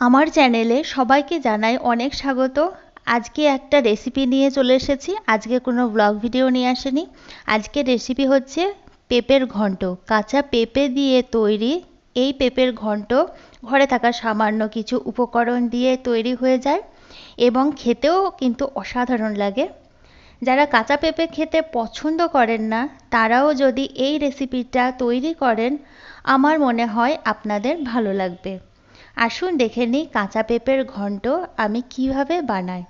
আমার চ্যানেলে সবাইকে জানাই অনেক স্বাগত। আজকে একটা রেসিপি নিয়ে চলে এসেছি। আজকে কোনো ব্লগ ভিডিও নিয়ে আসেনি। আজকে রেসিপি হচ্ছে পেঁপের ঘন্ট। কাঁচা পেঁপে দিয়ে তৈরি এই পেঁপের ঘন্ট। ঘরে থাকা সামান্য কিছু উপকরণ দিয়ে তৈরি হয়ে যায় এবং খেতেও কিন্তু অসাধারণ লাগে। যারা কাঁচা পেঁপে খেতে পছন্দ করেন না, তারাও যদি এই রেসিপিটা তৈরি করেন, আমার মনে হয় আপনাদের ভালো লাগবে। আসুন দেখে নিই কাঁচা পেঁপের ঘন্ট আমি কীভাবে বানাই।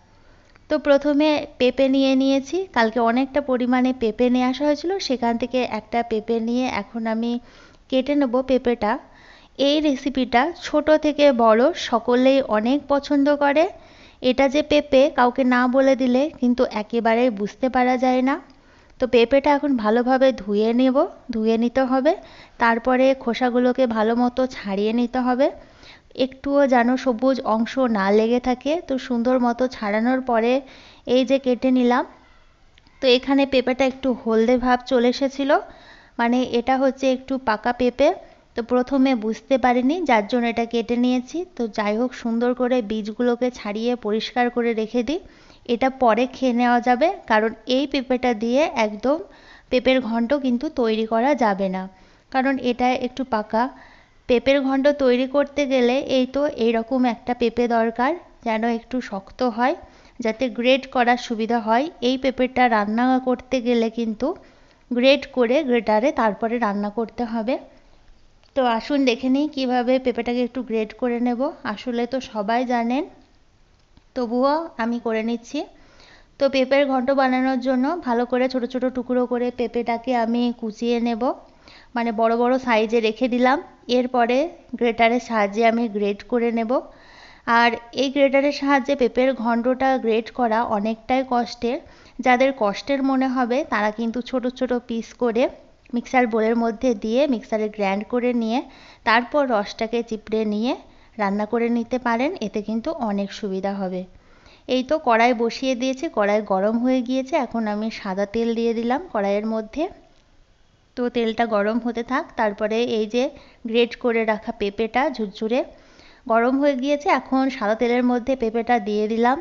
তো প্রথমে পেঁপে নিয়ে নিয়েছি, কালকে অনেকটা পরিমাণে পেঁপে নিয়ে আসা হয়েছিল, সেখান থেকে একটা পেঁপে নিয়ে এখন আমি কেটে নেব পেঁপেটা। এই রেসিপিটা ছোট থেকে বড় সকলেই অনেক পছন্দ করে। এটা যে পেঁপে কাউকে না বলে দিলে কিন্তু একেবারেই বুঝতে পারা যায় না। তো পেঁপেটা এখন ভালোভাবে ধুয়ে নেব, ধুয়ে নিতে হবে। তারপরে খোসাগুলোকে ভালো মতো ছাড়িয়ে নিতে হবে। একটুও যেন সবুজ অংশ না লেগে থাকে। তো সুন্দর মতো ছাড়ানোর পরে এই যে কেটে নিলাম, তো এখানে পেঁপেটা একটু হলদে ভাব চলে এসেছিল। মানে এটা হচ্ছে একটু পাকা পেঁপে, তো প্রথমে বুঝতে পারিনি, যার জন্য এটা কেটে নিয়েছি। তো যাই হোক, সুন্দর করে বীজগুলোকে ছাড়িয়ে পরিষ্কার করে রেখে দিই। এটা পরে খেয়ে নেওয়া যাবে, কারণ এই পেঁপেটা দিয়ে একদম পেঁপের ঘন্ট কিন্তু তৈরি করা যাবে না। কারণ এটা একটু পাকা পেঁপের ঘন্ট তৈরি করতে গেলে এই তো এইরকম একটা পেঁপে দরকার, যেন একটু শক্ত হয়, যাতে গ্রেড করার সুবিধা হয়। এই পেঁপেটা রান্না করতে গেলে কিন্তু গ্রেড করে গ্রেটারে তারপরে রান্না করতে হবে। তো আসুন দেখে নিই কীভাবে পেঁপেটাকে একটু গ্রেড করে নেব। আসলে তো সবাই জানেন, তবুও আমি করে নিচ্ছি। তো পেঁপের ঘন্ট বানানোর জন্য ভালো করে ছোট ছোট টুকরো করে পেঁপেটাকে আমি কুচিয়ে নেব। মানে বড় বড় সাইজে রেখে দিলাম। এরপরে গ্রেটারের সাহায্যে আমি গ্রেট করে নেব। আর এই গ্রেটারের সাহায্যে পেঁপের ঘন্টটা গ্রেট করা অনেকটাই কষ্টের। যাদের কষ্টের মনে হবে, তারা কিন্তু ছোট ছোট পিস করে মিক্সার বোলের মধ্যে দিয়ে মিক্সারে গ্র্যান্ড করে নিয়ে, তারপর রসটাকে চিপড়ে নিয়ে রান্না করে নিতে পারেন। এতে কিন্তু অনেক সুবিধা হবে। এই তো কড়াই বসিয়ে দিয়েছি, কড়াই গরম হয়ে গিয়েছে। এখন আমি সাদা তেল দিয়ে দিলাম কড়াইয়ের মধ্যে। তো তেলটা গরম হতে থাক, তারপরে এই যে গ্রেট করে রাখা পেঁপেটা ঝুরঝুরে, গরম হয়ে গিয়েছে, এখন সাদা তেলের মধ্যে পেঁপেটা দিয়ে দিলাম।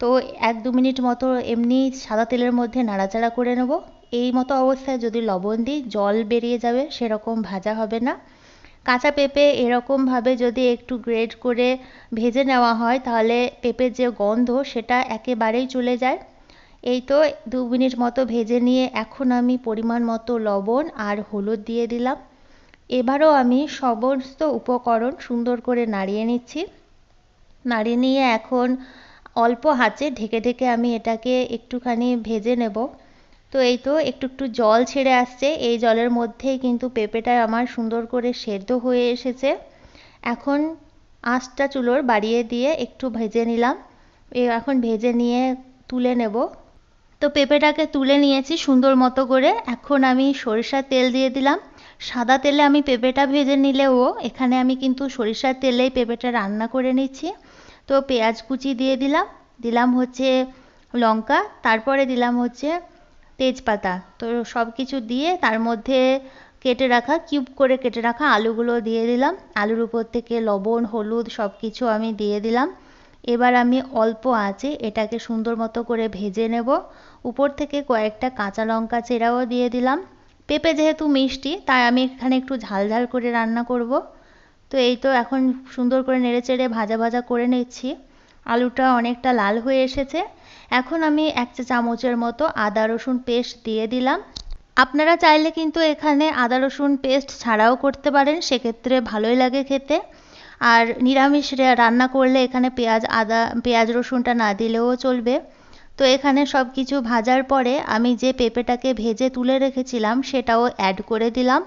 তো এক দু মিনিট মতো এমনি সাদা তেলের মধ্যে নাড়াচাড়া করে নেব। এই মতো অবস্থায় যদি লবণ দিই, জল বেরিয়ে যাবে, সেরকম ভাজা হবে না। কাঁচা পেঁপে এরকমভাবে যদি একটু গ্রেড করে ভেজে নেওয়া হয়, তাহলে পেঁপের যে গন্ধ, সেটা একেবারেই চলে যায়। এই তো দু মিনিট মতো ভেজে নিয়ে এখন আমি পরিমাণ মতো লবণ আর হলুদ দিয়ে দিলাম। এবারও আমি সমস্ত উপকরণ সুন্দর করে নাড়িয়ে নিচ্ছি। নাড়িয়ে নিয়ে এখন অল্প হাঁচে ঢেকে ঢেকে আমি এটাকে একটুখানি ভেজে নেব। তো এই তো একটু একটু জল ছেড়ে আসছে। এই জলের মধ্যেই কিন্তু পেঁপেটা আমার সুন্দর করে সেদ্ধ হয়ে এসেছে। এখন আঁচটা চুলোর বাড়িয়ে দিয়ে একটু ভেজে নিলাম। এখন ভেজে নিয়ে তুলে নেব। তো পেঁপেটাকে তুলে নিয়েছি সুন্দর মতো করে। এখন আমি সরিষার তেল দিয়ে দিলাম। সাদা তেলে আমি পেঁপেটা ভেজে নিলেও এখানে আমি কিন্তু সরিষার তেলেই পেঁপেটা রান্না করে নিচ্ছি। তো পেঁয়াজ কুচি দিয়ে দিলাম। দিলাম হচ্ছে লঙ্কা, তারপরে দিলাম হচ্ছে তেজপাতা। তো সব কিছু দিয়ে তার মধ্যে কেটে রাখা, কিউব করে কেটে রাখা আলুগুলো দিয়ে দিলাম। আলুর উপর থেকে লবণ, হলুদ সব কিছু আমি দিয়ে দিলাম। এবার আমি অল্প আঁচে এটাকে সুন্দর মতো করে ভেজে নেব। উপর থেকে কয়েকটা কাঁচা লঙ্কা চেরাও দিয়ে দিলাম। পেঁপে যেহেতু মিষ্টি, তাই আমি এখানে একটু ঝাল ঝাল করে রান্না করব। তো এই তো এখন সুন্দর করে নেড়ে চেড়ে ভাজা ভাজা করে নিচ্ছি। আলুটা অনেকটা লাল হয়ে এসেছে। এখন আমি এক চা চামচের মতো আদা রসুন পেস্ট দিয়ে দিলাম। আপনারা চাইলে কিন্তু এখানে আদা রসুন পেস্ট ছাড়াও করতে পারেন, সেক্ষেত্রে ভালোই লাগে খেতে। আর নিরামিষ রান্না করলে এখানে পেঁয়াজ, আদা, পেঁয়াজ রসুনটা না দিলেও চলবে। তো এখানে সব কিছু ভাজার পরে আমি যে পেঁপেটাকে ভেজে তুলে রেখেছিলাম সেটাও অ্যাড করে দিলাম।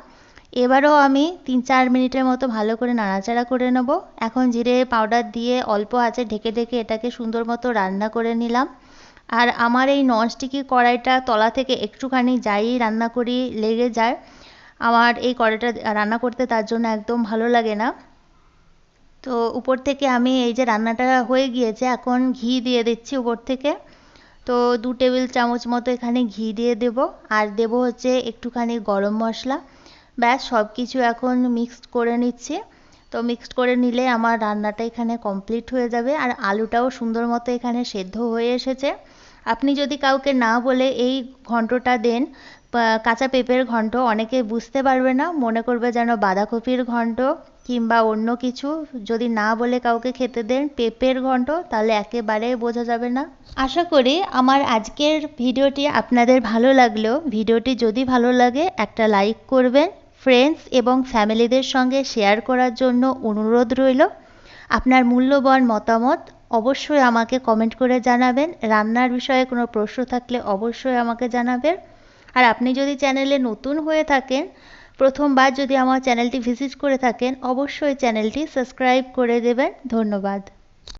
এবারও আমি তিন চার মিনিটের মতো ভালো করে নাড়াচাড়া করে নেব। এখন জিরে পাউডার দিয়ে অল্প আছে ঢেকে ঢেকে এটাকে সুন্দর মতো রান্না করে নিলাম। আর আমার এই ননস্টিকি কড়াইটা তলা থেকে একটুখানি যাই রান্না করি লেগে যায়। আমার এই কড়াইটা রান্না করতে তার জন্য একদম ভালো লাগে না। তো উপর থেকে আমি এই যে রান্নাটা হয়ে গিয়েছে, এখন ঘি দিয়ে দিচ্ছি উপর থেকে। তো দু টেবিল চামচ মতো এখানে ঘি দিয়ে দেব, আর দেব হচ্ছে একটুখানি গরম মশলা। ব্যাস সব কিছু এখন মিক্সড করে নিচ্ছি। তো মিক্সড করে নিলে আমার রান্নাটা এখানে কমপ্লিট হয়ে যাবে, আর আলুটাও সুন্দর মতো এখানে সেদ্ধ হয়ে এসেছে। আপনি যদি কাউকে না বলে এই ঘন্টটা দেন কাঁচা পেঁপের ঘন্ট, অনেকে বুঝতে পারবে না। মনে করবে যেন বাঁধাকপির ঘন্ট কিংবা অন্য কিছু যদি না বলে কাউকে খেতে দেন, পেঁপের ঘন্ট, তাহলে একেবারে বোঝা যাবে না। আশা করি আমার আজকের ভিডিওটি আপনাদের ভালো লাগলেও ভিডিওটি যদি ভালো লাগে, একটা লাইক করবেন। ফ্রেন্ডস এবং ফ্যামিলিদের সঙ্গে শেয়ার করার জন্য অনুরোধ রইল। আপনার মূল্যবান মতামত অবশ্যই আমাকে কমেন্ট করে জানাবেন। রান্নার বিষয়ে কোনো প্রশ্ন থাকলে অবশ্যই আমাকে জানাবেন। আর আপনি যদি চ্যানেলে নতুন হয়ে থাকেন প্রথমবার যদি আমার চ্যানেলটি ভিজিট করে থাকেন অবশ্যই চ্যানেলটি সাবস্ক্রাইব করে দেবেন। ধন্যবাদ।